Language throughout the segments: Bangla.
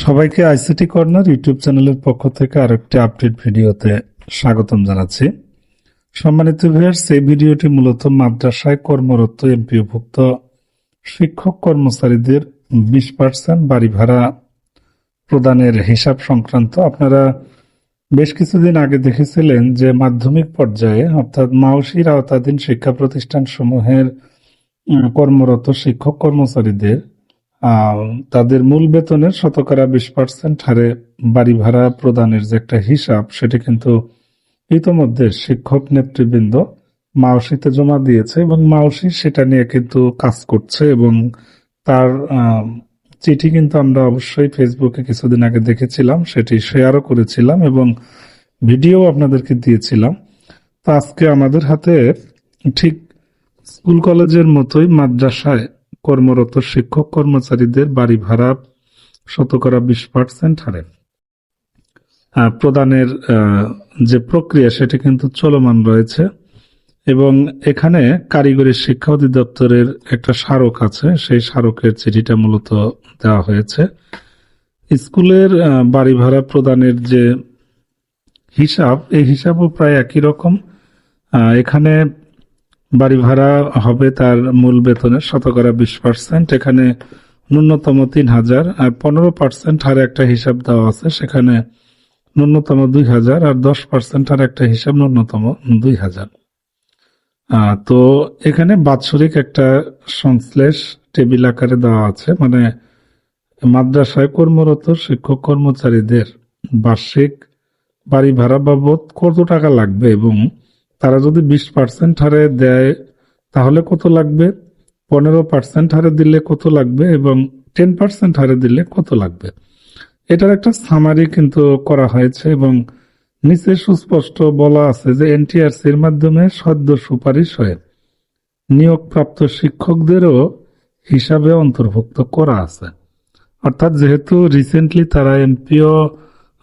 সবাইকে আইসিটি কর্নার ইউটিউব চ্যানেলের পক্ষ থেকে আরেকটি আপডেট ভিডিওতে স্বাগতম জানাচ্ছি। সম্মানিত ভিউয়ার্স, এই ভিডিওটি মূলত মাদ্রাসায় কর্মরত এমপিওভুক্ত শিক্ষক কর্মচারীদের বিশ পার্সেন্ট বাড়ি ভাড়া প্রদানের হিসাব সংক্রান্ত। আপনারা বেশ কিছুদিন আগে দেখেছিলেন যে মাধ্যমিক পর্যায়ে, অর্থাৎ মাওসির আওতাধীন শিক্ষা প্রতিষ্ঠান সমূহের কর্মরত শিক্ষক কর্মচারীদের তাদের মূল বেতনের শতকরা বিশ পার্সেন্ট হারে বাড়ি ভাড়া প্রদানের যে একটা হিসাব, সেটি কিন্তু ইতোমধ্যে শিক্ষক নেতৃবৃন্দ মাওসিতে জমা দিয়েছে এবং মাওসি সেটা নিয়ে কিন্তু কাজ করছে এবং তার চিঠি কিন্তু আমরা অবশ্যই ফেসবুকে কিছুদিন আগে দেখেছিলাম, সেটি শেয়ারও করেছিলাম এবং ভিডিও আপনাদেরকে দিয়েছিলাম। তো আজকে আমাদের হাতে ঠিক স্কুল কলেজের মতোই মাদ্রাসায় কর্মরত শিক্ষক কর্মচারীদের বাড়ি ভাড়া শতকরা বিশ পার্সেন্ট হারে। প্রদানের যে প্রক্রিয়া, সেটি কিন্তু চলমান রয়েছে এবং এখানে কারিগরি শিক্ষা অধিদপ্তরের একটা স্মারক আছে। সেই স্মারকের চিঠিটা মূলত দেওয়া হয়েছে। স্কুলের বাড়ি ভাড়া প্রদানের যে হিসাব, এই হিসাবও প্রায় একই রকম। এখানে বাড়ি ভাড়া হবে তার মূল বেতনের শতকরা বিশ পার্সেন্ট এখানে ন্যূনতম তিন হাজার আর পনেরো পার্সেন্ট হারে একটা হিসাব দেওয়া আছে, সেখানে ন্যূনতম দুই হাজার আর দশ পার্সেন্ট হারে একটা হিসাব ন্যূনতম দুই হাজার। তো এখানে বাৎসরিক একটা সংশ্লেষ টেবিল আকারে দেওয়া আছে মানে মাদ্রাসায় কর্মরত শিক্ষক কর্মচারীদের বার্ষিক বাড়ি ভাড়া বাবদ কত টাকা লাগবে এবং তারা যদি বিশ পার্সেন্ট হারে দেয়, তাহলে কত লাগবে? পনেরো পার্সেন্ট হারে দিলে কত লাগবে এবং টেন পার্সেন্ট হারে দিলে কত লাগবে? এটার একটা সামারি কিন্তু করা হয়েছে এবং নিচে সুস্পষ্ট বলা আছে যে এনটিআরসির মাধ্যমে সদ্য সুপারিশ হয়ে। নিয়োগপ্রাপ্ত শিক্ষকদেরও হিসাবে অন্তর্ভুক্ত করা আছে। অর্থাৎ যেহেতু রিসেন্টলি তারা এমপিও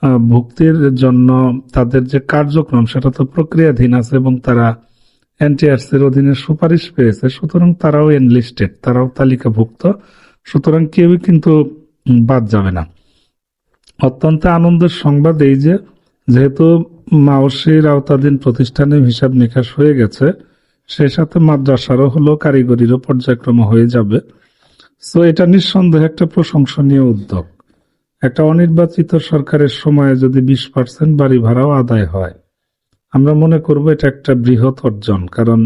ভুক্তির জন্য তাদের যে কার্যক্রম, সেটা তো প্রক্রিয়াধীন আছে এবং তারা এনটিআরসির অধীনে সুপারিশ পেয়েছে। সুতরাং তারাও এনলিস্টেড তারাও তালিকাভুক্ত। সুতরাং কেউই কিন্তু বাদ যাবে না। অত্যন্ত আনন্দের সংবাদ এই যে, যেহেতু মাওসির আওতাধীন প্রতিষ্ঠানের হিসাব নিকাশ হয়ে গেছে সেই সাথে মাদ্রাসারও হলো কারিগরিরও পর্যায়ক্রম হয়ে যাবে। সো এটা নিঃসন্দেহে একটা প্রশংসনীয় উদ্যোগ। একটা অনির্বাচিত সরকারের সময়ে যদি বিশ পার্সেন্ট বাড়ি ভাড়াও আদায় হয়, আমরা মনে করব এটা একটা বৃহৎ অর্জন, কারণ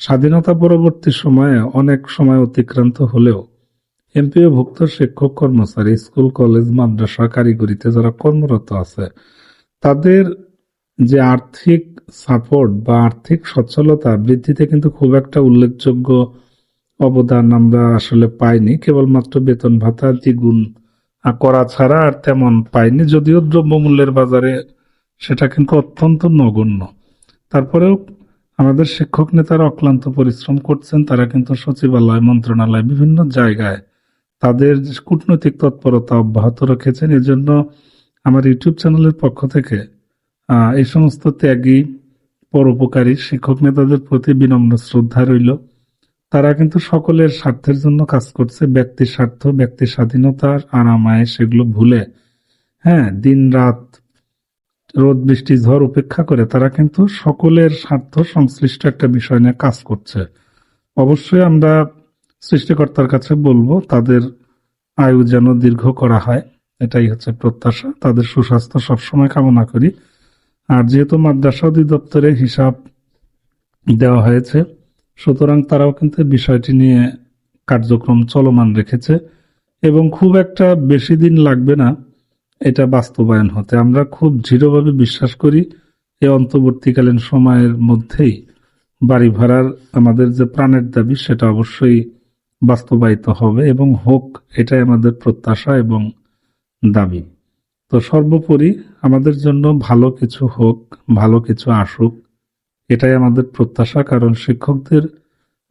স্বাধীনতা পরবর্তী সময়ে অনেক সময় অতিক্রান্ত হলেও এমপিও ভুক্ত শিক্ষক, কর্মচারী, স্কুল, কলেজ, মাদ্রাসা, কারিগরিতে যারা কর্মরত আছে, তাদের যে আর্থিক সাপোর্ট বা আর্থিক সচ্ছলতা বৃদ্ধিতে কিন্তু খুব একটা উল্লেখযোগ্য অবদান আমরা আসলে পাইনি। কেবলমাত্র বেতন ভাতা দ্বিগুণ করা ছাড়া আর তেমন পাইনি, যদিও দ্রব্যমূল্যের বাজারে সেটা কিন্তু অত্যন্ত নগণ্য। তারপরেও আমাদের শিক্ষক নেতারা অক্লান্ত পরিশ্রম করছেন, তারা কিন্তু সচিবালয়, মন্ত্রণালয়, বিভিন্ন জায়গায় তাদের কূটনৈতিক তৎপরতা অব্যাহত রেখেছেন। এজন্য আমার ইউটিউব চ্যানেলের পক্ষ থেকে এই সমস্ত ত্যাগী, পরোপকারী শিক্ষক নেতাদের প্রতি বিনম্র শ্রদ্ধা রইল। তারা কিন্তু সকলের স্বার্থের জন্য কাজ করছে। ব্যক্তির স্বার্থ ব্যক্তি স্বাধীনতার আরামায় সেগুলো ভুলে হ্যাঁ দিন রাত রোদ, বৃষ্টি, ঝড় উপেক্ষা করে তারা কিন্তু সকলের স্বার্থ সংশ্লিষ্ট একটা বিষয় নিয়ে কাজ করছে। অবশ্যই আমরা সৃষ্টিকর্তার কাছে বলব, তাদের আয়ু যেন দীর্ঘ করা হয়, এটাই হচ্ছে প্রত্যাশা। তাদের সুস্বাস্থ্য সবসময় কামনা করি। আর যেহেতু মাদ্রাসা অধিদপ্তরে হিসাব দেওয়া হয়েছে সুতরাং তারাও কিন্তু বিষয়টি নিয়ে কার্যক্রম চলমান রেখেছে এবং খুব একটা বেশি দিন লাগবে না এটা বাস্তবায়ন হতে। আমরা খুব দৃঢ়ভাবে বিশ্বাস করি এই অন্তর্বর্তীকালীন সময়ের মধ্যেই বাড়ি ভাড়ার আমাদের যে প্রাণের দাবি সেটা অবশ্যই বাস্তবায়িত হবে এবং হোক এটাই আমাদের প্রত্যাশা এবং দাবি। তো সর্বোপরি আমাদের জন্য ভালো কিছু হোক, ভালো কিছু আসুক এটাই আমাদের প্রত্যাশা, কারণ শিক্ষকদের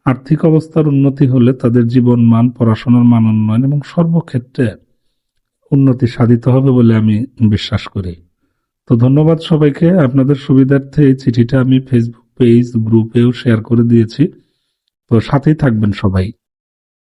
আর্থিক অবস্থার উন্নতি হলে তাদের জীবন মান, পড়াশোনার মান উন্নয়ন এবং সর্বক্ষেত্রে উন্নতি সাধিত হবে বলে আমি বিশ্বাস করি। তো ধন্যবাদ সবাইকে। আপনাদের সুবিধার্থে এই চিঠিটা আমি ফেসবুক পেজ গ্রুপেও শেয়ার করে দিয়েছি। তো সাথেই থাকবেন সবাই।